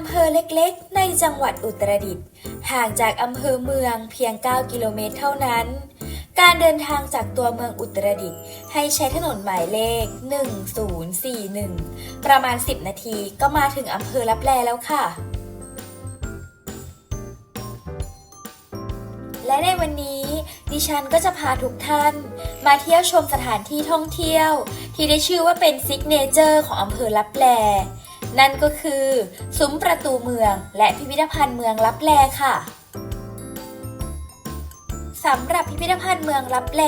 ำเภอเล็กๆ ในจังหวัดอุตรดิตถ์ห่างจากอำเภอเมืองเพียง 9 กิโลเมตรเท่านั้น การเดินทางจากตัวเมืองอุตรดิตถ์ให้ใช้ถนนหมายเลข 1041 ประมาณ 10 นาทีก็มาถึงอำเภอลับแลแล้วค่ะ และในวันนี้ดิฉันก็จะพาทุกท่าน มาเที่ยวชมสถานที่ท่องเที่ยว ที่ได้ชื่อว่าเป็นซิกเนเจอร์ของอำเภอลับแล นั่นก็คือซุ้มประตูเมืองและพิพิธภัณฑ์เมืองลับแลค่ะสำหรับพิพิธภัณฑ์เมืองลับแล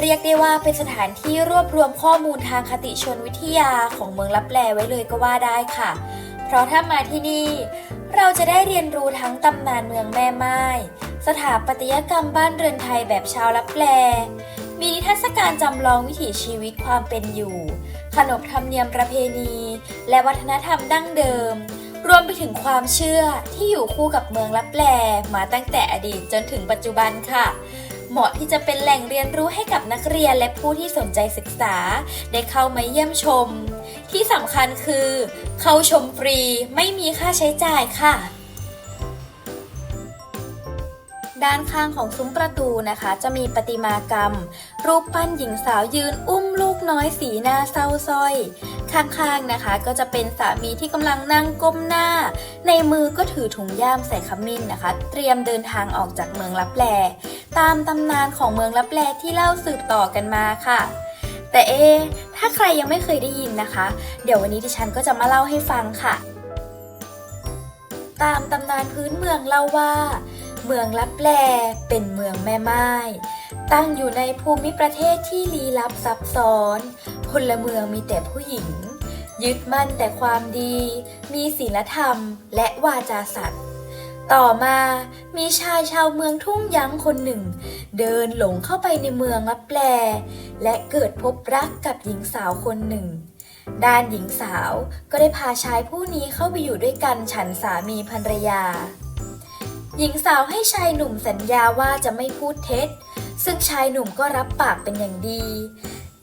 เรียกได้ว่าเป็นสถานที่รวบรวมข้อมูลทางคติชนวิทยาของเมืองลับแลไว้เลยก็ว่าได้ค่ะ เพราะถ้ามาที่นี่ เราจะได้เรียนรู้ทั้งตำนานเมืองแม่ไม้สถาปัตยกรรมบ้านเรือนไทยแบบชาวลับแล มีนิทรรศการจำลองวิถีชีวิตความเป็นอยู่ ขนบธรรมเนียมประเพณี และวัฒนธรรมดั้งเดิม รวมไปถึงความเชื่อที่อยู่คู่กับเมืองลับแลมาตั้งแต่อดีตจนถึงปัจจุบันค่ะ เหมาะที่จะเป็นแหล่งเรียนรู้ให้กับนักเรียนและผู้ที่สนใจศึกษา ได้เข้ามาเยี่ยมชม ที่สำคัญคือ เข้าชมฟรีไม่มีค่าใช้จ่ายค่ะ ด้านข้างของซุ้มประตูนะคะ จะมีประติมากรรม รูปปั้นหญิงสาวยืนอุ้มลูกน้อยสีหน้าเศร้าส้อย ข้างๆนะคะ ก็จะเป็นสามีที่กำลังนั่งก้มหน้า ในมือก็ถือถุงย่ามใส่ขมิ้นนะคะ เตรียมเดินทางออกจากเมืองลับแลตามตำนานของเมืองลับแลที่เล่าสืบต่อกันมาค่ะแต่เอถ้าใครยังไม่เคยได้ยินนะคะ เดี๋ยววันนี้ดิฉันก็จะมาเล่าให้ฟังค่ะ ตามตำนานพื้นเมืองเล่าว่า เมืองลับแลเป็นเมืองแม่ไม้ ตั้งอยู่ในภูมิประเทศที่ลี้ลับซับซ้อน พลเมืองมีแต่ผู้หญิง ยึดมั่นแต่ความดี มีศีลธรรมและวาจาสัตย์ต่อมามีชายชาวเมืองทุ่งยั้งคนหนึ่ง เดินหลงเข้าไปในเมืองลับแล และเกิดพบรักกับหญิงสาวคนหนึ่งด้านหญิงสาวก็ได้พาชายผู้นี้เข้าไปอยู่ด้วยกันฉันสามีภรรยา หญิงสาวให้ชายหนุ่มสัญญาว่าจะไม่พูดเท็จ ซึ่งชายหนุ่มก็รับปากเป็นอย่างดี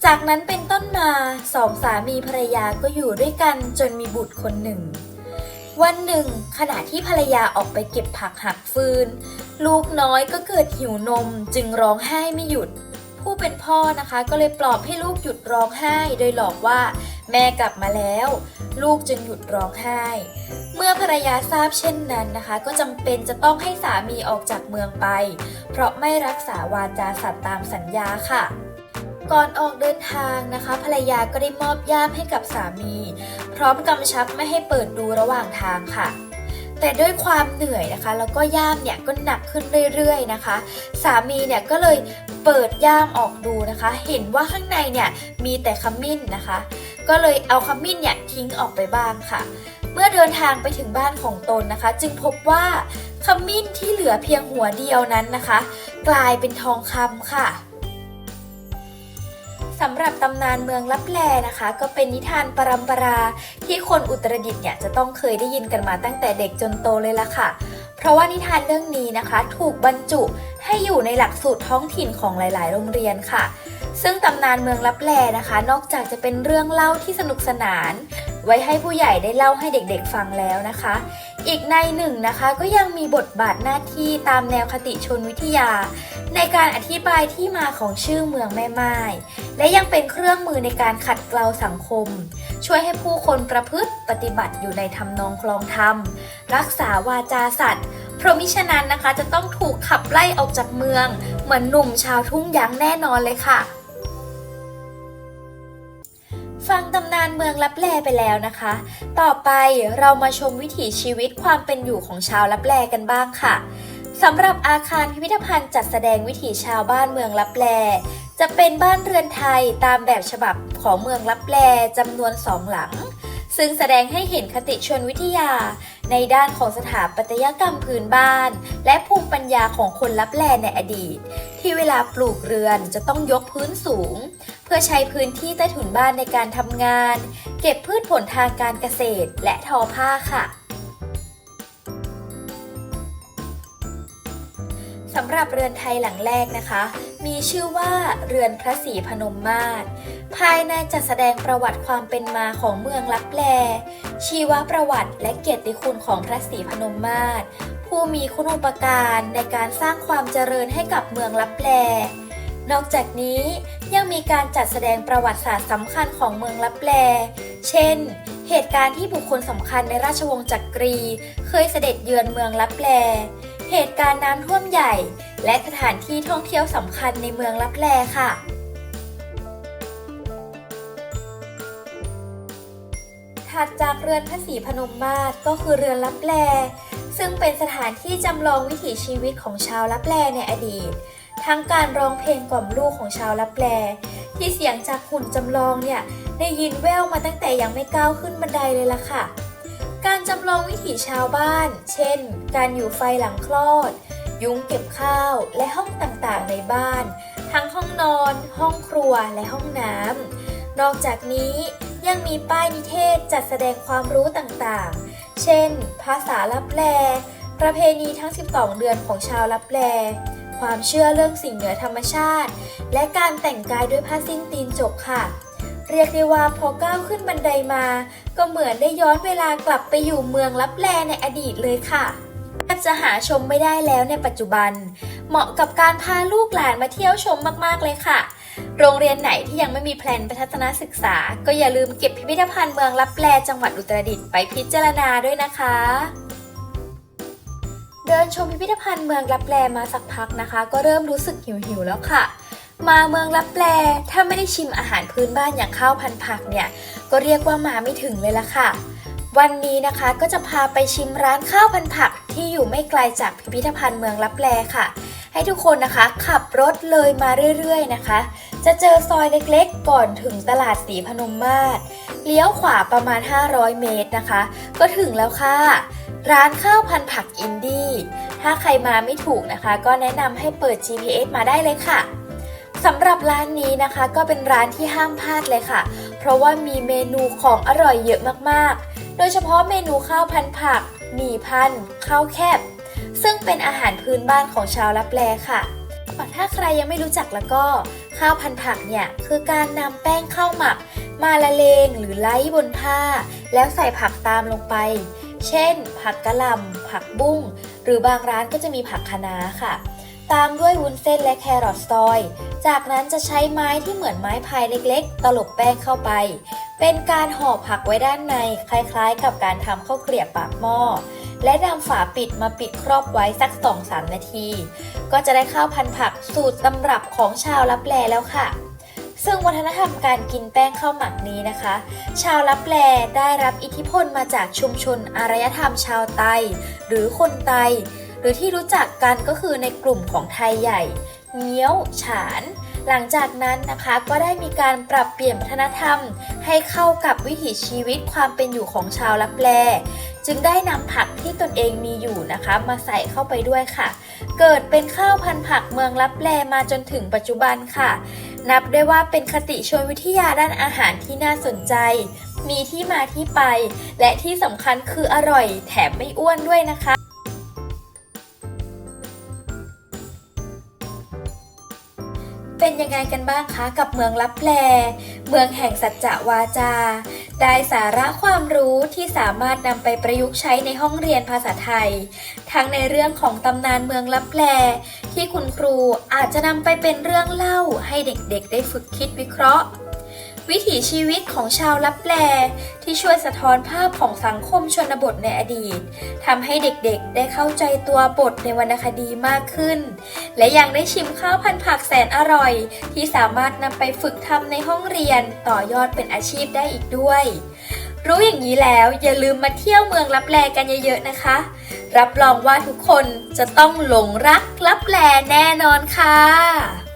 จากนั้นเป็นต้นมาสองสามีภรรยาก็อยู่ด้วยกันจนมีบุตรคนหนึ่ง วันหนึ่ง ขณะที่ภรรยาออกไปเก็บผักหักฟืน ลูกน้อยก็เกิดหิวนมจึงร้องไห้ไม่หยุด ผู้เป็นพ่อนะคะก็เลยปลอบให้ลูกหยุดร้องไห้โดยหลอกว่า แม่กลับมาแล้ว ลูกจึงหยุดร้องไห้ เมื่อภรรยาทราบเช่นนั้นนะคะ ก็จำเป็นจะต้องให้สามีออกจากเมืองไป เพราะไม่รักษาวาจาสัตย์ตามสัญญาค่ะ ก่อนออกเดินทางนะคะ ภรรยาก็ได้มอบย่ามให้กับสามี พร้อมกำชับไม่ให้เปิดดูระหว่างทางค่ะแต่ด้วยความเหนื่อยนะคะ แล้วก็ย่ามเนี่ยก็หนักขึ้นเรื่อยๆนะคะ สามีเนี่ยก็เลยเปิดย่ามออกดูนะคะ เห็นว่าข้างในเนี่ยมีแต่ขมิ้นนะคะ ก็เลยเอาขมิ้นเนี่ยทิ้งออกไปบ้างค่ะ เมื่อเดินทางไปถึงบ้านของตนนะคะ จึงพบว่าขมิ้นที่เหลือเพียงหัวเดียวนั้นนะคะ กลายเป็นทองคำค่ะสำหรับตำนานเมืองลับแลนะคะ ก็เป็นนิทานปรำปราที่คนอุตรดิตถ์เนี่ยจะต้องเคยได้ยินกันมาตั้งแต่เด็กจนโตเลยละค่ะ เพราะว่านิทานเรื่องนี้นะคะ ถูกบรรจุให้อยู่ในหลักสูตรท้องถิ่นของหลาย ๆ โรงเรียนค่ะ ซึ่งตำนานเมืองลับแลนะคะ นอกจากจะเป็นเรื่องเล่าที่สนุกสนาน ไว้ให้ผู้ใหญ่ได้เล่าให้เด็กๆฟังแล้วนะคะ อีกในหนึ่งนะคะก็ยังมีบทบาทหน้าที่ตามแนวคติชนวิทยา ในการอธิบายที่มาของชื่อเมืองแม่ไม้และยังเป็นเครื่องมือในการขัดเกลาสังคม ช่วยให้ผู้คนประพฤติปฏิบัติอยู่ในทำนองคลองธรรม รักษาวาจาสัตว์ เพราะมิฉะนั้นนะคะจะต้องถูกขับไล่ออกจากเมือง เหมือนหนุ่มชาวทุ่งยั้งแน่นอนเลยค่ะฟังตำนานเมืองลับแลไปแล้วนะคะ ต่อไปเรามาชมวิถีชีวิตความเป็นอยู่ของชาวลับแลกันบ้างค่ะ สำหรับอาคารพิพิธภัณฑ์จัดแสดงวิถีชาวบ้านเมืองลับแล จะเป็นบ้านเรือนไทยตามแบบฉบับของเมืองลับแลจำนวนสองหลัง ซึ่งแสดงให้เห็นคติชนวิทยา ในด้านของสถาปัตยกรรมพื้นบ้าน และภูมิปัญญาของคนลับแลในอดีต ที่เวลาปลูกเรือนจะต้องยกพื้นสูง เพื่อใช้พื้นที่ใต้ถุนบ้านในการทำงาน เก็บพืชผลทางการเกษตรและทอผ้าค่ะ สำหรับเรือนไทยหลังแรกนะคะ มีชื่อว่าเรือนพระศรีพนมมาศภายในจัดแสดงประวัติความเป็นมาของเมืองลับแล ชีวประวัติและเกียรติคุณของพระศรีพนมมาศผู้มีคุณูปการในการสร้างความเจริญให้กับเมืองลับแล นอกจากนี้ยังมีการจัดแสดงประวัติศาสตร์สำคัญของเมืองลับแล เช่น เหตุการณ์ที่บุคคลสำคัญในราชวงศ์จักรี เคยเสด็จเยือนเมืองลับแล เหตุการณ์น้ำท่วมใหญ่ และสถานที่ท่องเที่ยวสำคัญในเมืองลับแลค่ะ ถัดจากเรือนพระศรีพนมมาศก็คือเรือนลับแล ซึ่งเป็นสถานที่จำลองวิถีชีวิตของชาวลับแลในอดีต ทั้งการร้องเพลงกล่อมลูกของชาวลับแล ที่เสียงจากหุ่นจำลองเนี่ยได้ยินแว่วมาตั้งแต่ยังไม่ก้าวขึ้นบันไดเลยล่ะค่ะ การจำลองวิถีชาวบ้าน เช่น การอยู่ไฟหลังคลอด ยุ้งเก็บข้าว และห้องต่างๆในบ้าน ทั้งห้องนอน ห้องครัว และห้องน้ำ นอกจากนี้ยังมีป้ายนิเทศจัดแสดงความรู้ต่างๆ เช่น ภาษาลับแล ประเพณีทั้ง 12 เดือนของชาวลับแล ความเชื่อเรื่องสิ่งเหนือธรรมชาติ และการแต่งกายด้วยผ้าสิ้นตีนจกค่ะ เรียกได้ว่าพอก้าวขึ้นบันไดมา ก็เหมือนได้ย้อนเวลากลับไปอยู่เมืองลับแลในอดีตเลยค่ะแทบจะหาชมไม่ได้แล้วในปัจจุบัน เหมาะกับการพาลูกหลานมาเที่ยวชมมากๆเลยค่ะ โรงเรียนไหนที่ยังไม่มีแพลนไปทัศนศึกษา ก็อย่าลืมเก็บพิพิธภัณฑ์เมืองลับแลจังหวัดอุตรดิตถ์ไปพิจารณาด้วยนะคะเดินชมพิพิธภัณฑ์เมืองลับแลมาสักพักนะคะ ก็เริ่มรู้สึกหิวๆแล้วค่ะ มาเมืองลับแลถ้าไม่ได้ชิมอาหารพื้นบ้านอย่างข้าวพันผักเนี่ยก็เรียกว่ามาไม่ถึงเลยละค่ะ วันนี้นะคะก็จะพาไปชิมร้านข้าวพันผักที่อยู่ไม่ไกลจากพิพิธภัณฑ์เมืองลับแลค่ะ ให้ทุกคนนะคะขับรถเลยมาเรื่อยๆนะคะ จะเจอซอยเล็กๆ ก่อนถึงตลาดสีพนมมาศเลี้ยวขวาประมาณ 500 เมตรนะคะ ก็ถึงแล้วค่ะ ร้านข้าวพันผักอินดี้ถ้าใครมาไม่ถูกนะคะ ก็แนะนำให้เปิด GPS มาได้เลยค่ะ สำหรับร้านนี้นะคะก็เป็นร้านที่ห้ามพลาดเลยค่ะ เพราะว่ามีเมนูของอร่อยเยอะมากๆ โดยเฉพาะเมนูข้าวพันผัก หมี่พัน ข้าวแคบ ซึ่งเป็นอาหารพื้นบ้านของชาวลับแลค่ะถ้าใครยังไม่รู้จักแล้วก็ข้าวพันผักเนี่ยคือการนำแป้งข้าวหมัก มาละเลงหรือไล้บนผ้า แล้วใส่ผักตามลงไป เช่น ผักกะหล่ำผักบุ้ง หรือบางร้านก็จะมีผักคะน้าค่ะ ตามด้วยวุ้นเส้นและแครอทซอย จากนั้นจะใช้ไม้ที่เหมือนไม้พายเล็กๆ ตลบแป้งเข้าไป เป็นการห่อผักไว้ด้านใน คล้ายๆ กับการทำข้าวเกรียบปากหม้อ และนำฝาปิดมาปิดครอบไว้สัก 2-3 นาที ก็จะได้ข้าวพันผักสูตรตำรับของชาวลับแลแล้วค่ะ ซึ่งวัฒนธรรมการกินแป้งข้าวหมักนี้นะคะ ชาวลับแลได้รับอิทธิพลมาจากชุมชนอารยธรรมชาวไต หรือคนไต หรือที่รู้จักกันก็คือในกลุ่มของไทยใหญ่เงี้ยวฉาน หลังจากนั้นนะคะก็ได้มีการปรับเปลี่ยนวัฒนธรรม ให้เข้ากับวิถีชีวิตความเป็นอยู่ของชาวลับแลจึงได้นำผักที่ตนเองมีอยู่นะคะ มาใส่เข้าไปด้วยค่ะ เกิดเป็นข้าวพันธุ์ผักเมืองลับแลมาจนถึงปัจจุบันค่ะ นับได้ว่าเป็นคติชนวิทยาด้านอาหารที่น่าสนใจ มีที่มาที่ไป และที่สำคัญคืออร่อยแถมไม่อ้วนด้วยนะคะ เป็นยังไงกันบ้างคะกับเมืองลับแล เมืองแห่งสัจจะวาจา ได้สาระความรู้ที่สามารถนำไปประยุกต์ใช้ในห้องเรียนภาษาไทย ทั้งในเรื่องของตำนานเมืองลับแล ที่คุณครูอาจจะนำไปเป็นเรื่องเล่าให้เด็กๆ ได้ฝึกคิดวิเคราะห์ วิถีชีวิตของชาวลับแลที่ช่วยสะท้อนภาพของสังคมชนบทในอดีตทำให้เด็กๆ ได้เข้าใจตัวบทในวรรณคดีมากขึ้น และยังได้ชิมข้าวพันผักแสนอร่อย ที่สามารถนำไปฝึกทำในห้องเรียนต่อยอดเป็นอาชีพได้อีกด้วย รู้อย่างนี้แล้วอย่าลืมมาเที่ยวเมืองลับแลกันเยอะๆนะคะ รับรองว่าทุกคนจะต้องหลงรักลับแลแน่นอนค่ะ